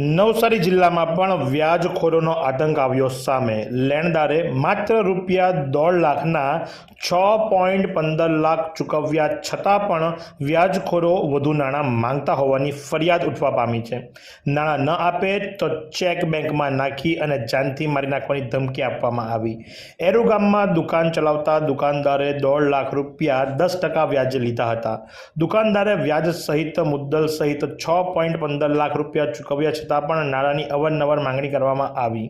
નવસારી જિલ્લામાં પણ વ્યાજખોરોનો આતંક આવ્યો સામે. લેણદારે માત્ર રૂપિયા દોઢ લાખના છ પોઈન્ટ પંદર લાખ ચૂકવ્યા છતાં પણ વ્યાજખોરો વધુ નાણાં માંગતા હોવાની ફરિયાદ ઉઠવા પામી છે. નાણાં ન આપે તો ચેક બેંકમાં નાખી અને જાનથી મારી નાખવાની ધમકી આપવામાં આવી. એરુ ગામમાં દુકાન ચલાવતા દુકાનદારે દોઢ લાખ રૂપિયા દસ ટકા વ્યાજે લીધા હતા. દુકાનદારે વ્યાજ સહિત, મુદ્દલ સહિત છ પોઈન્ટ પંદર લાખ રૂપિયા ચૂકવ્યા છતાં પણ નાણાંની અવારનવાર માંગણી કરવામાં આવી.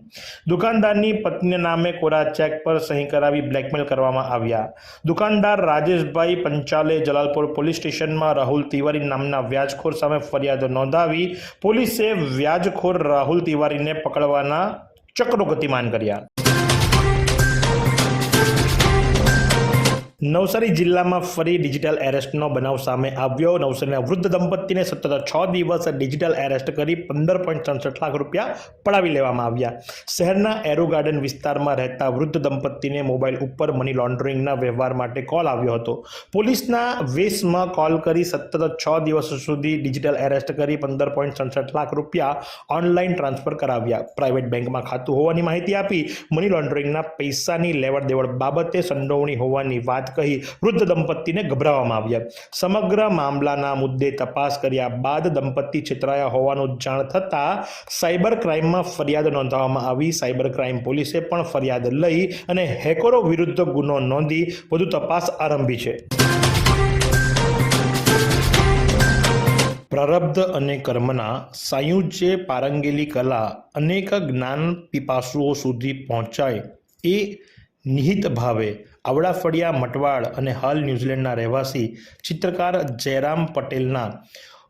દુકાનદારની પત્નીના નામે કોરા ચેક પર સહી કરાવી બ્લેકમેલ કરવામાં આવ્યા. દુકાનદાર રાજેશભાઈ પંચાલે જલાલપુર પોલીસ સ્ટેશનમાં રાહુલ તિવારી નામના વ્યાજખોર સામે ફરિયાદ નોંધાવી પોલીસે વ્યાજખોર રાહુલ તિવારીને પકડવાના ચક્રો ગતિમાન કર્યા. નવસારી જિલ્લામાં ફરી ડિજિટલ એરેસ્ટનો બનાવ સામે આવ્યો. નવસારીના વૃદ્ધ દંપતીને સતત છ દિવસ ડિજિટલ એરેસ્ટ કરી પંદર પોઈન્ટ ત્રણસઠ લાખ રૂપિયા પડાવી લેવામાં આવ્યા. શહેરના એરો ગાર્ડન વિસ્તારમાં રહેતા વૃદ્ધ દંપતીને મોબાઈલ ઉપર મની લોન્ડરિંગના વ્યવહાર માટે કોલ આવ્યો હતો. પોલીસના વેશમાં કોલ કરી સતત છ દિવસ સુધી ડિજિટલ એરેસ્ટ કરી પંદર પોઈન્ટ ત્રણસઠ લાખ રૂપિયા ઓનલાઈન ટ્રાન્સફર કરાવ્યા. પ્રાઇવેટ બેંકમાં ખાતું હોવાની માહિતી આપી મની લોન્ડરિંગના પૈસાની લેવડ દેવડ બાબતે સંડોવણી હોવાની વાત કહી, વૃદ્ધ દંપતીને ગભરાવવામાં આવ્યા. સમગ્ર મામલાના મુદ્દે તપાસ કર્યા બાદ દંપતી છેતરાયા હોવાનું જાણ થતાં સાયબર ક્રાઇમમાં ફરિયાદ નોંધાવવામાં આવી. સાયબર ક્રાઇમ પોલીસે પણ ફરિયાદ લઈ અને હેકરો વિરુદ્ધ ગુનો નોંધી વધુ તપાસ આરંભી છે. પ્રારબ્ધ અને કર્મના સાયુજ્ય પારંગેલી કલા અનેક જ્ઞાન પીપાસુઓ સુધી પહોંચાય એ નિહિત ભાવે આવડા મટવાળ અને હાલ ન્યૂઝીલેન્ડના રહેવાસી ચિત્રકાર જયરામ પટેલના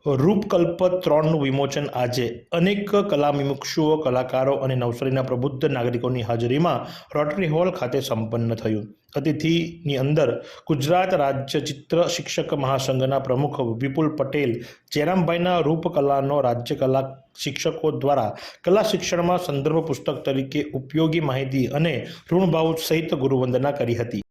રૂપકલ્પ ત્રણનું વિમોચન આજે અનેક કલામિમુક્ષુઓ, કલાકારો અને નવસારીના પ્રબુદ્ધ નાગરિકોની હાજરીમાં રોટરી હોલ ખાતે સંપન્ન થયું. અતિથિની અંદર ગુજરાત રાજ્ય ચિત્ર શિક્ષક મહાસંઘના પ્રમુખ વિપુલ પટેલ, જયરામભાઈના રૂપકલાનો રાજ્ય કલા શિક્ષકો દ્વારા કલા શિક્ષણમાં સંદર્ભ પુસ્તક તરીકે ઉપયોગી માહિતી અને ઋણભાવ સહિત ગુરુવંદના કરી હતી.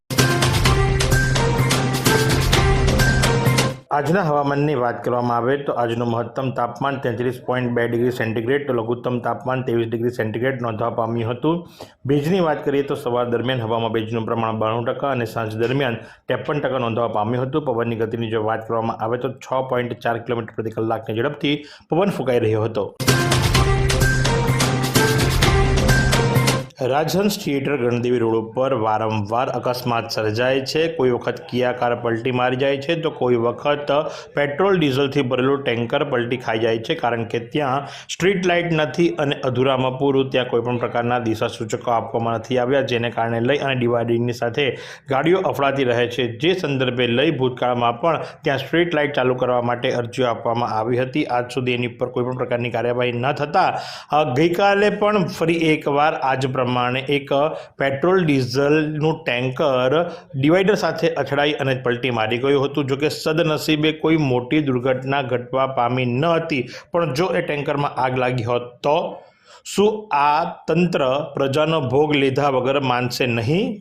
આજના હવામાનની વાત કરવામાં આવે તો આજનું મહત્તમ તાપમાન તેત્રીસ પોઈન્ટ બે ડિગ્રી સેન્ટીગ્રેડ તો લઘુત્તમ તાપમાન ત્રેવીસ ડિગ્રી સેન્ટીગ્રેડ નોંધવા પામ્યું હતું. ભેજની વાત કરીએ તો સવાર દરમિયાન હવામાં ભેજનું પ્રમાણ બાણું ટકા અને સાંજ દરમિયાન ત્રેપન ટકા નોંધવા પામ્યું હતું. પવનની ગતિની જો વાત કરવામાં આવે તો છ પોઈન્ટ ચાર કિલોમીટર પ્રતિ કલાકની ઝડપથી પવન ફૂંકાઈ રહ્યો હતો. રાજહંસ થિયેટર ગણદેવી રોડ ઉપર વારંવાર અકસ્માત સર્જાય છે. કોઈ વખત કિયા કાર પલટી મારી જાય છે તો કોઈ વખત પેટ્રોલ, ડીઝલથી ભરેલું ટેન્કર પલટી ખાઈ જાય છે કારણ કે ત્યાં સ્ટ્રીટ લાઇટ નથી અને અધૂરામાં પૂરું ત્યાં કોઈપણ પ્રકારના દિશા સૂચકો આપવામાં નથી આવ્યા જેને કારણે લઈ અને ડિવાઇડિંગની સાથે ગાડીઓ અફડાતી રહે છે. જે સંદર્ભે લઈ ભૂતકાળમાં પણ ત્યાં સ્ટ્રીટ લાઇટ ચાલુ કરવા માટે અરજીઓ આપવામાં આવી હતી. આજ સુધી એની ઉપર કોઈપણ પ્રકારની કાર્યવાહી ન થતાં ગઈકાલે પણ ફરી એકવાર આજ પ્રમાણે એક પેટ્રોલ ડીઝલનું ટેન્કર ડિવાઈડર સાથે અથડાઈ અને પલટી મારી ગયું હતું. જોકે સદનસીબે કોઈ મોટી દુર્ઘટના ઘટવા પામી ન હતી. પણ જો એ ટેન્કરમાં આગ લાગી હોત તો? શું આ તંત્ર પ્રજાનો ભોગ લીધા વગર માનશે નહીં?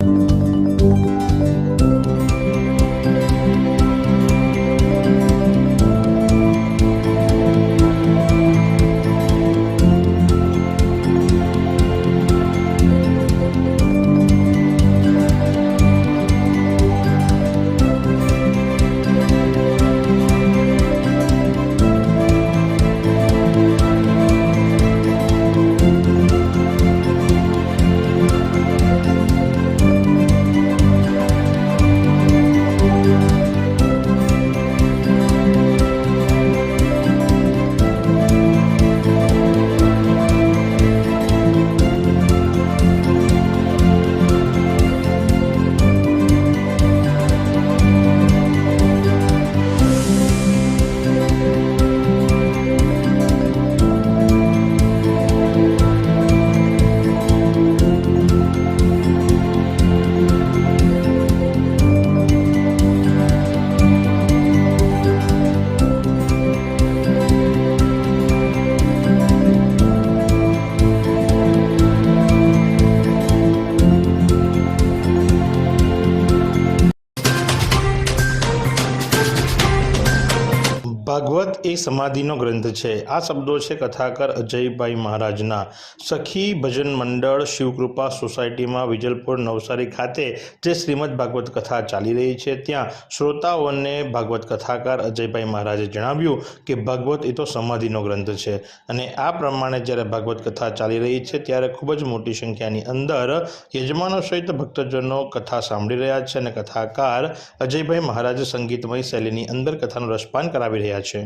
ભાગવત એ સમાધિનો ગ્રંથ છે. આ શબ્દો છે કથાકાર અજયભાઈ મહારાજના. સખી ભજન મંડળ શિવકૃપા સોસાયટીમાં વિજલપુર નવસારી ખાતે જે શ્રીમદ ભાગવત કથા ચાલી રહી છે, ત્યાં શ્રોતાઓને ભાગવત કથાકાર અજયભાઈ મહારાજે જણાવ્યું કે ભાગવત એ તો સમાધિનો ગ્રંથ છે અને આ પ્રમાણે જ્યારે ભાગવત કથા ચાલી રહી છે, ત્યારે ખૂબ જ મોટી સંખ્યાની અંદર યજમાનો સહિત ભક્તજનો કથા સાંભળી રહ્યા છે અને કથાકાર અજયભાઈ મહારાજ સંગીતમય શૈલીની અંદર કથાનું રસપાન કરાવી રહ્યા છે.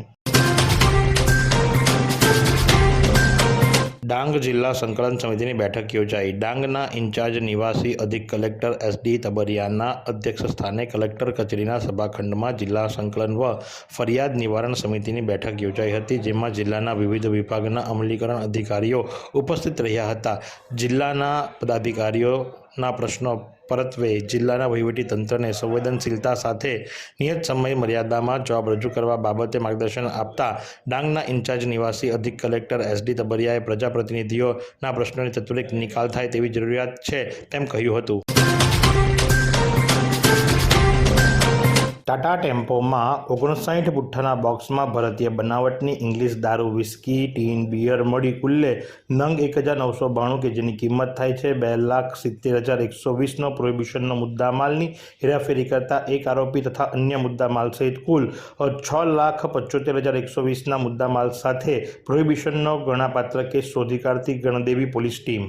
ડાંગ જિલ્લા સંકલન સમિતિની બેઠક યોજાઈ. ડાંગના ઇન્ચાર્જ નિવાસી અધિક કલેક્ટર એસ ડી તબરિયાના અધ્યક્ષ સ્થાને કલેક્ટર કચેરીના સભાખંડમાં જિલ્લા સંકલન વ ફરિયાદ નિવારણ સમિતિની બેઠક યોજાઈ હતી, જેમાં જિલ્લાના વિવિધ વિભાગના અમલીકરણ અધિકારીઓ ઉપસ્થિત રહ્યા હતા. જિલ્લાના પદાધિકારીઓના પ્રશ્નો પરત્વે જિલ્લાના વહીવટી તંત્રને સંવેદનશીલતા સાથે નિયત સમય મર્યાદામાં જવાબ રજૂ કરવા બાબતે માર્ગદર્શન આપતા ડાંગના ઇન્ચાર્જ નિવાસી અધિક કલેક્ટર એસ ડી તબરિયાએ પ્રજાપ્રતિનિધિઓના પ્રશ્નોની ત્વરિત નિકાલ થાય તેવી જરૂરિયાત છે તેમ કહ્યું હતું. ટાટા ટેમ્પોમાં ઓગણસાઠ પુઠ્ઠાના બોક્સમાં ભારતીય બનાવટની ઇંગ્લિશ દારૂ, વિસ્કી, ટીન, બિયર મળી કુલ્લે નંગ એક હજાર નવસો બાણું કે જેની કિંમત થાય છે બે લાખ સિત્તેર હજાર એકસો વીસનો. પ્રોહિબિશનનો મુદ્દામાલની હેરાફેરી કરતા એક આરોપી તથા અન્ય મુદ્દામાલ સહિત કુલ છ લાખ પંચોતેર હજાર એકસો વીસના મુદ્દામાલ સાથે પ્રોહિબિશનનો ગણાપાત્ર કેસ શોધી કાઢતી ગણદેવી પોલીસ ટીમ.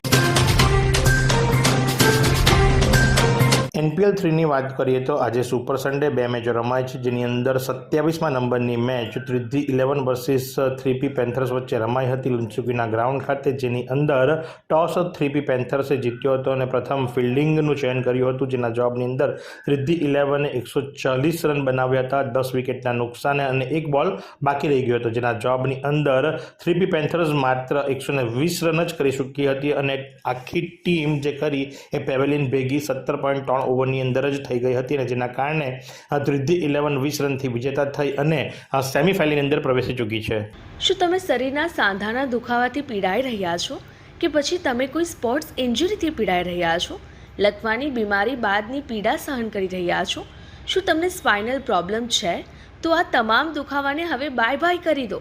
એનપીએલ થ્રીની વાત કરીએ તો આજે સુપર સન્ડે બે મેચો રમાય છે, જેની અંદર સત્યાવીસમાં નંબરની match ત્રિધી eleven versus three P Panthers વચ્ચે રમાઈ હતી લુન્સુકીના ગ્રાઉન્ડ ખાતે, જેની અંદર ટોસ થ્રીપી પેન્થર્સે જીત્યો હતો અને પ્રથમ ફિલ્ડિંગનું ચયન કર્યું હતું, જેના જવાબની અંદર રિદ્ધિ ઇલેવને એકસો ચાલીસ રન બનાવ્યા હતા, દસ વિકેટના નુકસાને અને એક બોલ બાકી રહી ગયો હતો, જેના જવાબની અંદર થ્રીપી પેન્થર્સ માત્ર એકસો વીસ રન જ કરી ચૂકી હતી અને આખી ટીમ જે કરી એ પેવેલિન ભેગી સત્તર પોઈન્ટ ત્રણ ઓવરની અંદર જ થઈ ગઈ હતી અને જેના કારણે આ ઇલેવન વીસ રનથી વિજેતા થઈ અને સેમીફાઇનલની અંદર પ્રવેશી ચૂકી છે. શું તમે શરીરના સાંધાના દુખાવાથી પીડાઈ રહ્યા છો? કે પછી તમે કોઈ સ્પોર્ટ્સ ઇન્જરીથી પીડાઈ રહ્યા છો? લકવાની બીમારી બાદની પીડા સહન કરી રહ્યા છો? શું તમને સ્પાઇનલ પ્રોબ્લેમ છે? તો આ તમામ દુખાવાને હવે બાય બાય કરી દો.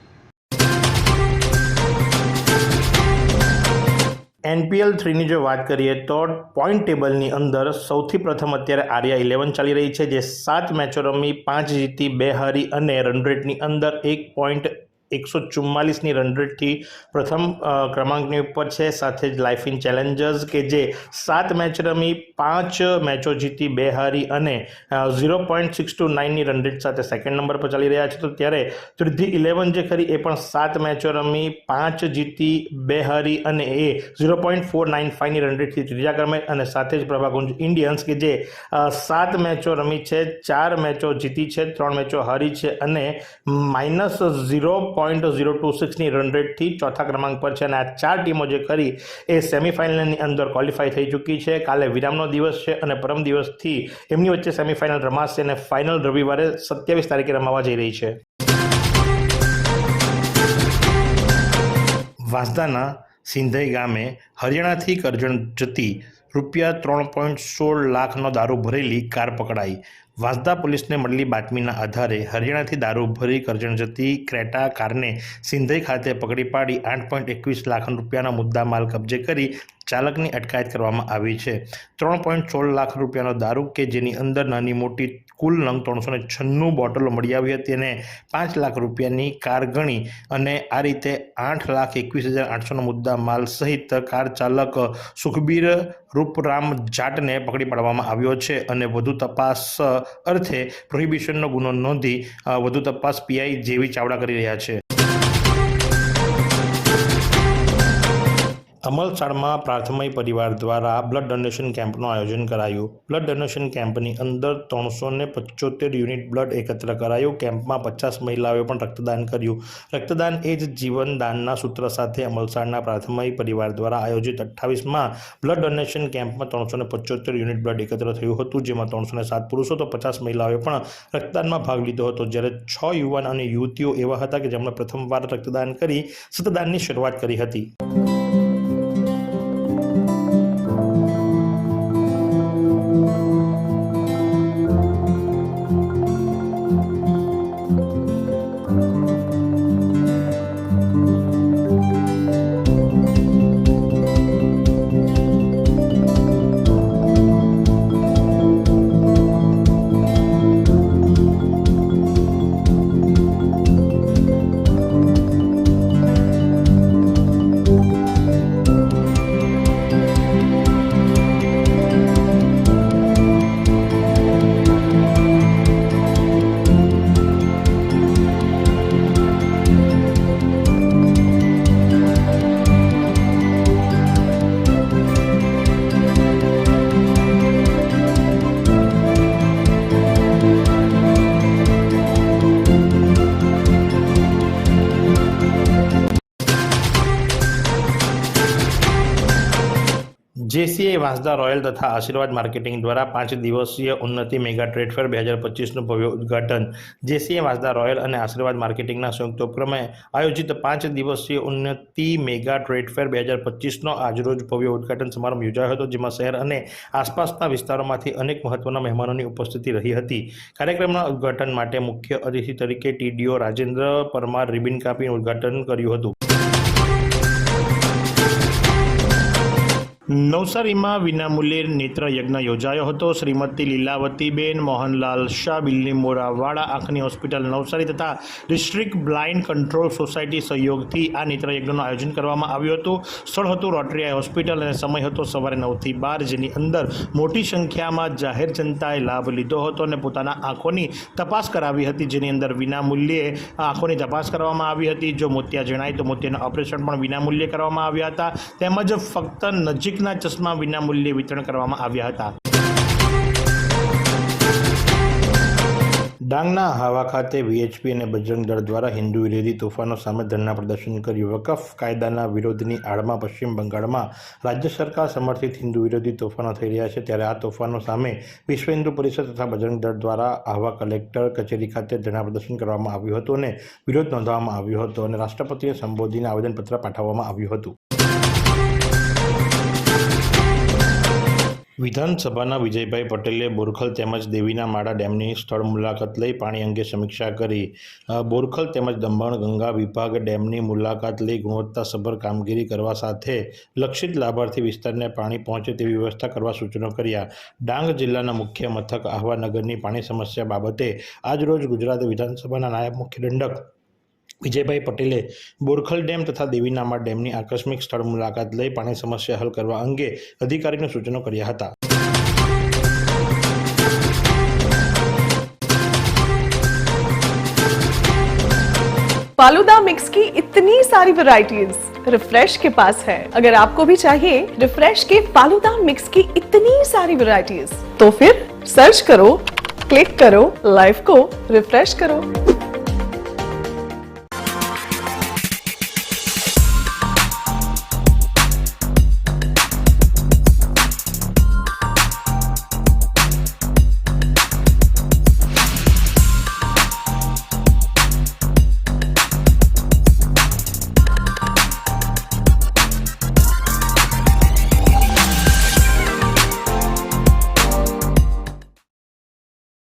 એનપીએલ થ્રીની જો વાત કરીએ તો પોઈન્ટ ટેબલની અંદર સૌથી પ્રથમ અત્યારે આર્યા ઇલેવન ચાલી રહી છે, જે સાત મેચો રમી, પાંચ જીતી, બે હારી અને રન રેટની અંદર એક પોઈન્ટ એકસો ચુમ્માલીસની રન રેટથી પ્રથમ ક્રમાંકની ઉપર છે. સાથે જ લાઇફ ઇન ચેલેન્જર્સ કે જે સાત મેચ રમી, પાંચ મેચો જીતી, બે હારી અને ઝીરો પોઈન્ટ સિક્સ ટુ નાઇનની રન રેટ સાથે સેકન્ડ નંબર પર ચાલી રહ્યા છે. તો ત્યારે ત્રિધિ ઇલેવન જે ખરી એ પણ સાત મેચો રમી, પાંચ જીતી, બે હારી અને એ ઝીરો પોઈન્ટ ફોર નાઇન ફાઇવની રન રેટથી ત્રીજા ક્રમે અને સાથે જ પ્રભાકુંજ ઇન્ડિયન્સ કે જે સાત મેચો રમી છે, ચાર મેચો જીતી છે, ત્રણ મેચો હારી છે અને minus zero point zero two સિક્સની run રેટથી ચોથા ક્રમાંક પર છે અને આ ચાર ટીમો જે કરી એ સેમિફાઇનલની અંદર ક્વોલિફાય થઈ ચૂકી છે. કાલે વિરામનો દિવસ છે અને પરમ દિવસથી એમની વચ્ચે સેમિફાઇનલ રમાશે અને ફાઇનલ રવિવારે સત્યાવીસ તારીખે રમાવા જઈ રહી છે. વાંસદાના સિંધઈ ગામે હરિયાણાથી કરજણ જતી રૂપિયા ત્રણ પોઈન્ટ સોળ લાખનો દારૂ ભરેલી કાર પકડાઈ. વાંસદા પોલીસને મળેલી બાતમીના આધારે હરિયાણાથી દારૂ ભરી કરજણ જતી ક્રેટા કારને સિંધઈ ખાતે પકડી પાડી આઠ પોઈન્ટ એકવીસ લાખ રૂપિયાના મુદ્દા માલ કબજે કરી ચાલકની અટકાયત કરવામાં આવી છે. ત્રણ પોઈન્ટ સોળ લાખ રૂપિયાનો દારૂ કે જેની અંદર નાની મોટી કુલ નંગ ત્રણસો ને છન્નું બોટલો મળી આવી હતી અને પાંચ લાખ રૂપિયાની કાર ગણી અને આ રીતે આઠ લાખ એકવીસ હજાર આઠસોનો મુદ્દા માલ સહિત કાર ચાલક સુખબીર રૂપરામ જાટને પકડી પાડવામાં આવ્યો છે અને વધુ તપાસ અર્થે પ્રોહિબિશનનો ગુનો નોંધી વધુ તપાસ પીઆઈ જેવી ચાવડા કરી રહ્યા છે. અમલસાડમાં પ્રાથમિક પરિવાર દ્વારા બ્લડ ડોનેશન કેમ્પનું આયોજન કરાયું. બ્લડ ડોનેશન કેમ્પની અંદર ત્રણસો ને પંચોતેર યુનિટ બ્લડ એકત્ર કરાયું. કેમ્પમાં પચાસ મહિલાઓએ પણ રક્તદાન કર્યું. રક્તદાન એ જ જીવનદાનના સૂત્ર સાથે અમલસાડના પ્રાથમિક પરિવાર દ્વારા આયોજિત અઠ્ઠાવીસમાં બ્લડ ડોનેશન કેમ્પમાં ત્રણસો ને પંચોતેર યુનિટ બ્લડ એકત્ર થયું હતું, જેમાં ત્રણસો ને સાત પુરુષો તો પચાસ મહિલાઓએ પણ રક્તદાનમાં ભાગ લીધો હતો. જ્યારે છ યુવાન અને યુવતીઓ એવા હતા કે જેમણે પ્રથમવાર રક્તદાન કરી સતદાનની શરૂઆત કરી હતી. જેસીએ વાંસદા રોયલ તથા આશીર્વાદ માર્કેટિંગ દ્વારા પાંચ દિવસીય ઉન્નતિ મેગા ટ્રેડ ફેર બે હજાર પચીસનું ભવ્ય ઉદઘાટન. જેસીઆઈ વાંસદા રોયલ અને આશીર્વાદ માર્કેટિંગના સંયુક્ત ઉપક્રમે આયોજિત પાંચ દિવસીય ઉન્નતિ મેગા ટ્રેડ ફેર બે હજાર પચીસનો આજરોજ ભવ્ય ઉદ્ઘાટન સમારંભ યોજાયો હતો, જેમાં શહેર અને આસપાસના વિસ્તારોમાંથી અનેક મહત્વના મહેમાનોની ઉપસ્થિતિ રહી હતી. કાર્યક્રમના ઉદ્ઘાટન માટે મુખ્ય અતિથિ તરીકે ટીડીઓ રાજેન્દ્ર પરમાર રિબિન કાપીને ઉદ્ઘાટન કર્યું હતું. નવસારીમાં વિનામૂલ્યે નેત્ર યજ્ઞ યોજાયો હતો. શ્રીમતી લીલાવતીબેન મોહનલાલ શાહ, બિલ્લી મોરાવાડા આંખની હોસ્પિટલ નવસારી તથા ડિસ્ટ્રિક્ટ બ્લાઇન્ડ કંટ્રોલ સોસાયટી સહયોગથી આ નેત્ર યજ્ઞનું આયોજન કરવામાં આવ્યું હતું. સ્થળ હતું રોટરી હોસ્પિટલ અને સમય હતો સવારે નવથી બાર, જેની અંદર મોટી સંખ્યામાં જાહેર જનતાએ લાભ લીધો હતો અને પોતાના આંખોની તપાસ કરાવી હતી, જેની અંદર વિનામૂલ્યે આંખોની તપાસ કરવામાં આવી હતી. જો મોતિયા જણાય તો મોતિયાના ઓપરેશન પણ વિનામૂલ્યે કરવામાં આવ્યા હતા. તેમજ ફક્ત નજીકના ચશ્મા વિનામૂલ્યે વિતરણ કરવામાં આવ્યા હતા. ડાંગના હાવા ખાતે વીએચપી અને બજરંગ દળ દ્વારા હિન્દુ વિરોધી તોફાનો સામે ધરના પ્રદર્શન કર્યું. વકફ કાયદાના વિરોધની આડમાં પશ્ચિમ બંગાળમાં રાજ્ય સરકાર સમર્થિત હિન્દુ વિરોધી તોફાનો થઈ રહ્યા છે. ત્યારે આ તોફાનો સામે વિશ્વ હિન્દુ પરિષદ તથા બજરંગ દળ દ્વારા આહવા કલેક્ટર કચેરી ખાતે ધરના પ્રદર્શન કરવામાં આવ્યું હતું અને વિરોધ નોંધવામાં આવ્યો હતો અને રાષ્ટ્રપતિને સંબોધીને આવેદનપત્ર પાઠવવામાં આવ્યું હતું. વિધાનસભાના વિજયભાઈ પટેલે બોરખલ તેમજ દેવીના માળા ડેમની સ્થળ મુલાકાત લઈ પાણી અંગે સમીક્ષા કરી. બોરખલ તેમજ દમણ ગંગા વિભાગ ડેમની મુલાકાત લઈ ગુણવત્તાસભર કામગીરી કરવા સાથે લક્ષિત લાભાર્થી વિસ્તારને પાણી પહોંચે તેવી વ્યવસ્થા કરવા સૂચનો કર્યા. ડાંગ જિલ્લાના મુખ્ય મથક આહવાનગરની પાણી સમસ્યા બાબતે આજરોજ ગુજરાત વિધાનસભાના નાયબ મુખ્ય દંડક વિજયભાઈ પટેલે બોરખલ ડેમ તથા દેવીનામા ડેમની આકસ્મિક સ્થળ મુલાકાત લઈ પાણી સમસ્યા હલ કરવા અંગે અધિકારીને સૂચનો કર્યા હતા फालूदा मिक्स की इतनी सारी वैरायटीज रिफ्रेश के पास है अगर आपको भी चाहिए रिफ्रेश के फालूदा मिक्स की इतनी सारी वैरायटीज तो फिर सर्च करो क्लिक करो लाइफ को रिफ्रेश करो